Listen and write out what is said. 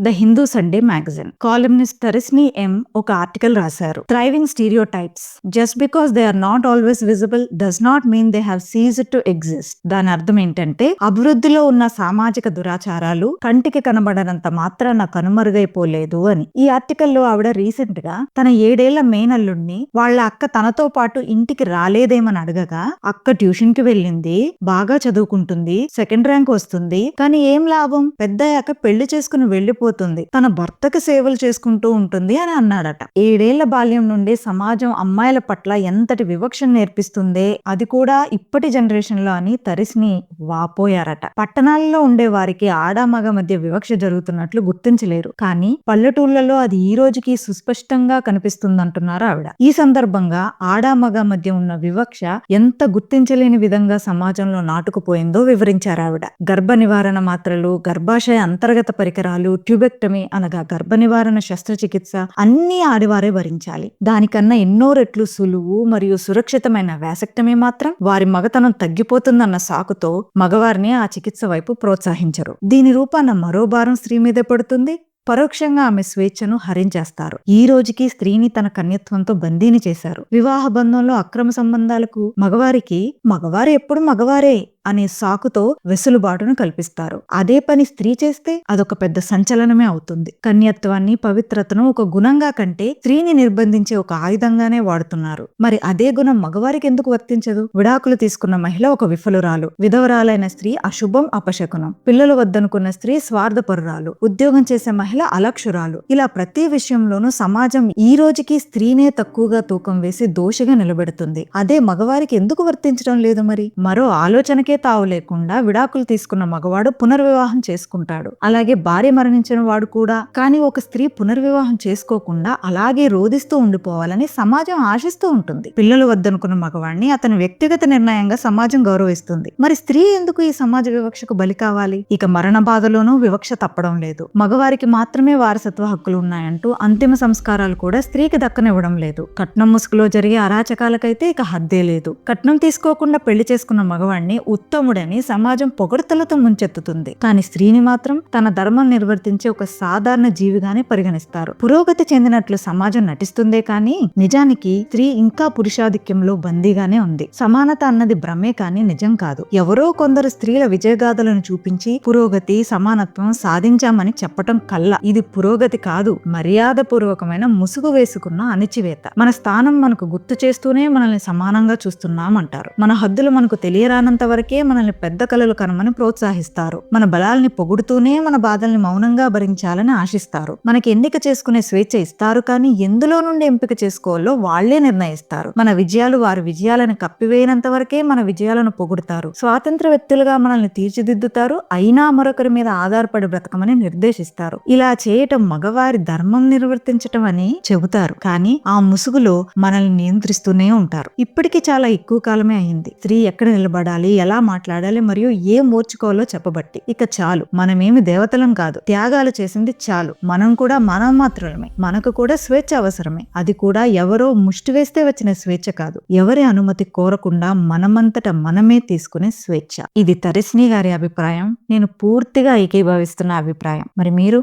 The Hindu Sunday magazine columnist తరిస్ని M ఒక article రాశారు. Thriving stereotypes just because they are not always visible does not mean they have cease to exist దాని అర్థం ఏంటంటే అభివృద్ధిలో ఉన్న సామాజిక దురాచారాలు కంటికి కనబడనంత మాత్రాన కనుమరుగైపోలేదు అని. ఈ ఆర్టికల్లో ఆవిడ రీసెంట్గా తన ఏడేళ్ళ మేనల్లుడిని వాళ్ళ అక్క తనతో పాటు ఇంటికి రాలేదేమని అడగగా అక్క ట్యూషన్కి వెళ్ళింది బాగా చదువుకుంటుంది సెకండ్ ర్యాంక్ వస్తుంది కానీ ఏం లాభం? పెద్దయ్యాక పెళ్ళి చేసుకుని వెళ్ళిపోతుంది తన భర్తకి సేవలు చేసుకుంటూ ఉంటుంది అని అన్నాడట. ఏడేళ్ళ బాల్యం నుండి సమాజం అమ్మాయిల పట్ల ఎంతటి వివక్షను నేర్పిస్తుందే అది కూడా ఇప్పటి జనరేషన్లో అని తరిసిని వాపోయారట. పట్టణాల్లో ఉండే వారికి ఆడామగ మధ్య వివక్ష జరుగుతున్నట్లు గుర్తించలేరు. కానీ పల్లెటూళ్ళలో అది ఈ రోజుకి సుస్పష్టంగా కనిపిస్తుందంటున్నారు ఆవిడ. ఈ సందర్భంగా ఆడామగ మధ్య ఉన్న వివక్ష ఎంత గుర్తించలేని విధంగా సమాజంలో నాటుకుపోయిందో వివరించారు ఆవిడ. గర్భ నివారణ మాత్రలు గర్భాశయ అంతర్గత పరికరాలు ట్యూబెక్టమీ అనగా గర్భ నివారణ శస్త్రచికిత్స అన్ని ఆడివారే భరించాలి దానికన్నా ఎన్నో రెట్లు సులువు మరియు సురక్షితమైన వ్యాసక్టమీ మాత్రం వారి మగతనం తగ్గిపోతుందన్న సాకుతో మగవారిని ఆ చికిత్స వైపు ప్రోత్సహించరు. దీని రూపాన మరో భారం స్త్రీ మీదే పడుతుంది. పరోక్షంగా ఆమె స్వేచ్ఛను హరించేస్తారు. ఈ రోజుకి స్త్రీని తన కన్యత్వంతో బందీని చేశారు. వివాహ బంధంలో అక్రమ సంబంధాలకు మగవారికి మగవారు ఎప్పుడు మగవారే. అనే సాకుతో వెసులుబాటును కల్పిస్తారు. అదే పని స్త్రీ చేస్తే అదొక పెద్ద సంచలనమే అవుతుంది. కన్యత్వాన్ని పవిత్రతను ఒక గుణంగా కంటే స్త్రీని నిర్బంధించే ఒక ఆయుధంగానే వాడుతున్నారు. మరి అదే గుణం మగవారికి ఎందుకు వర్తించదు? విడాకులు తీసుకున్న మహిళ ఒక విఫలురాలు. విధవరాలైన స్త్రీ అశుభం అపశకునం. పిల్లలు వద్దనుకున్న స్త్రీ స్వార్థపరురాలు. ఉద్యోగం చేసే మహిళ అలక్షురాలు. ఇలా ప్రతి విషయంలోనూ సమాజం ఈ రోజుకి స్త్రీనే తక్కువగా తూకం వేసి దోషిగా నిలబెడుతుంది. అదే మగవారికి ఎందుకు వర్తించడం లేదు మరి? మరో ఆలోచనకే తావు లేకుండా విడాకులు తీసుకున్న మగవాడు పునర్వివాహం చేసుకుంటాడు. అలాగే భార్య మరణించిన వాడు కూడా. కానీ ఒక స్త్రీ పునర్వివాహం చేసుకోకుండా అలాగే రోధిస్తూ ఉండిపోవాలని సమాజం ఆశిస్తూ ఉంటుంది. పిల్లలు వద్దనుకున్న మగవాడిని అతని వ్యక్తిగత నిర్ణయంగా సమాజం గౌరవిస్తుంది. మరి స్త్రీ ఎందుకు ఈ సమాజ వివక్షకు బలి కావాలి? ఇక మరణ బాధలోనూ వివక్ష తప్పడం లేదు. మగవారికి మాత్రమే వారసత్వ హక్కులు ఉన్నాయంటూ అంతిమ సంస్కారాలు కూడా స్త్రీకి దక్కనివ్వడం లేదు. కట్నం ముసుగులో జరిగే అరాచకాలకైతే ఇక హద్దే లేదు. కట్నం తీసుకోకుండా పెళ్ళి చేసుకున్న మగవాడిని ఉత్తముడని సమాజం పొగడతలతో ముంచెత్తుతుంది. కానీ స్త్రీని మాత్రం తన ధర్మం నిర్వర్తించే ఒక సాధారణ జీవిగానే పరిగణిస్తారు. పురోగతి చెందినట్లు సమాజం నటిస్తుందే కానీ నిజానికి స్త్రీ ఇంకా పురుషాధిక్యంలో బందీగానే ఉంది. సమానత అన్నది భ్రమే కానీ నిజం కాదు. ఎవరో కొందరు స్త్రీల విజయగాథలను చూపించి పురోగతి సమానత్వం సాధించామని చెప్పటం కల్లా ఇది పురోగతి కాదు మర్యాద పూర్వకమైన ముసుగు వేసుకున్న అణిచివేత. మన స్థానం మనకు గుర్తు చేస్తూనే మనల్ని సమానంగా చూస్తున్నామంటారు. మన హద్దులు మనకు తెలియరానంత వరకే మనల్ని పెద్ద కలలు కనమని ప్రోత్సహిస్తారు. మన బలాల్ని పొగుడుతూనే మన బాధల్ని మౌనంగా భరించాలని ఆశిస్తారు. మనకి ఎన్నిక చేసుకునే స్వేచ్ఛ ఇస్తారు కానీ ఎందులో నుండి ఎంపిక చేసుకోవాలో వాళ్ళే నిర్ణయిస్తారు. మన విజయాలు వారి విజయాలను కప్పివేయనంత వరకే మన విజయాలను పొగుడుతారు. స్వాతంత్ర వ్యక్తులుగా మనల్ని తీర్చిదిద్దుతారు. అయినా మరొకరి మీద ఆధారపడి బ్రతకమని నిర్దేశిస్తారు. ఇలా చేయటం మగవారి ధర్మం నిర్వర్తించటం అని చెబుతారు. కానీ ఆ ముసుగులో మనల్ని నియంత్రిస్తూనే ఉంటారు. ఇప్పటికీ చాలా ఎక్కువ కాలమే అయింది. స్త్రీ ఎక్కడ నిలబడాలి? ఎలా మాట్లాడాలి మరియు ఏం ఓర్చుకోవాలో చెప్పబట్టి. ఇక చాలు. మనమేమి దేవతలం కాదు. త్యాగాలు చేసింది చాలు. మనం కూడా మనం మాత్రమే. మనకు కూడా స్వేచ్ఛ అవసరమే. అది కూడా ఎవరో ముష్టి వేస్తే వచ్చిన స్వేచ్ఛ కాదు. ఎవరి అనుమతి కోరకుండా మనమంతట మనమే తీసుకునే స్వేచ్ఛ. ఇది తరిస్ని గారి అభిప్రాయం. నేను పూర్తిగా ఏకీభవిస్తున్న అభిప్రాయం. మరి మీరు?